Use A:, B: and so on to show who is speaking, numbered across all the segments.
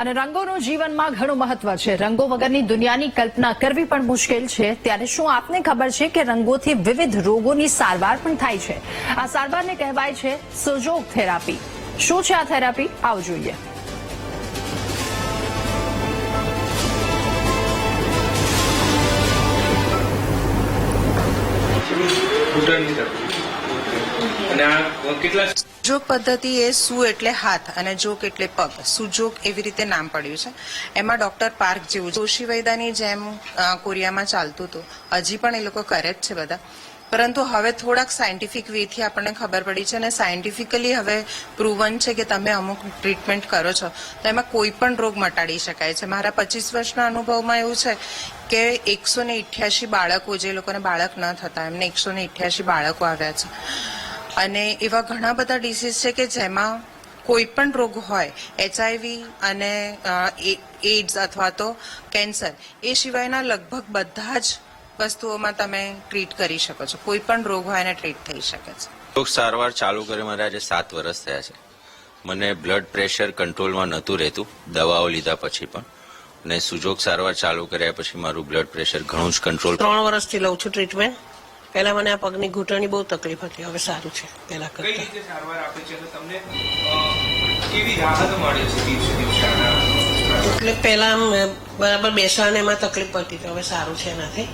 A: અને રંગોનું જીવનમાં ઘણું મહત્વ છે. રંગો વગરની દુનિયાની કલ્પના કરવી પણ મુશ્કેલ છે. ત્યારે શું આપને ખબર છે કે રંગોથી વિવિધ રોગોની સારવાર પણ થાય છે? આ સારવારને કહેવાય છે સુજોગ થેરાપી. શું છે આ થેરાપી? આવો જોઈએ.
B: કેટલા
C: જોગ પદ્ધતિ એ સુ એટલે હાથ અને જોક એટલે પગ. સુજોગ એવી રીતે નામ પડ્યું છે. એમાં ડોક્ટર પાર્ક જેવું જોશી વૈદાની જેમ કોરિયામાં ચાલતું હતું. હજી પણ એ લોકો કરે જ છે બધા. પરંતુ હવે થોડાક સાયન્ટિફિક વેથી આપણને ખબર પડી છે અને સાયન્ટિફિકલી હવે પ્રૂવન છે કે તમે અમુક ટ્રીટમેન્ટ કરો છો. તો એમાં કોઈ પણ રોગ મટાડી શકાય છે. મારા પચીસ વર્ષના અનુભવમાં એવું છે કે એકસો ને બાળકો, જે લોકોને બાળક ન થતા, એમને એકસો ને બાળકો આવ્યા છે. અને એવા ઘણા બધા ડિસીઝ છે કે જેમાં કોઈ પણ રોગ હોય એચઆઈવી અને એઇડ્સ અથવા તો કેન્સર એ સિવાયના લગભગ બધા જ વસ્તુઓમાં તમે ટ્રીટ કરી શકો છો. કોઈ પણ રોગ હોય એને ટ્રીટ થઈ શકે છે.
D: રોગ સારવાર ચાલુ કરે મારે આજે સાત વર્ષ થયા છે. મને બ્લડ પ્રેશર કંટ્રોલમાં નહોતું રહેતું દવાઓ લીધા પછી પણ. અને સુજોગ સારવાર ચાલુ કર્યા પછી મારું બ્લડ પ્રેશર ઘણું જ કંટ્રોલ
E: ત્રણ વર્ષથી લઉં છું ટ્રીટમેન્ટ પહેલા મને આ પગની ઘૂંટણની બહુ તકલીફ હતી હવે સારું છે પહેલા
B: કઈ
E: કરતા.
B: રીતે સારવાર આપે છે? તમને કેવી રાહત મળે છે દિવસે દિવસે
E: એટલે પહેલા આમ બરાબર બેસવાને એમાં તકલીફ પડતી હતી હવે સારું છે એનાથી.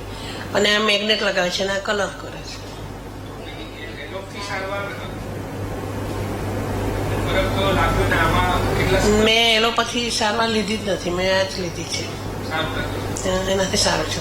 E: અને આ મેગ્નેટ લગાવે છે અને આ કલર કરે છે. મેં એલોપથી સારવાર લીધી જ નથી મેં આ જ લીધી છે. એનાથી સારું છે.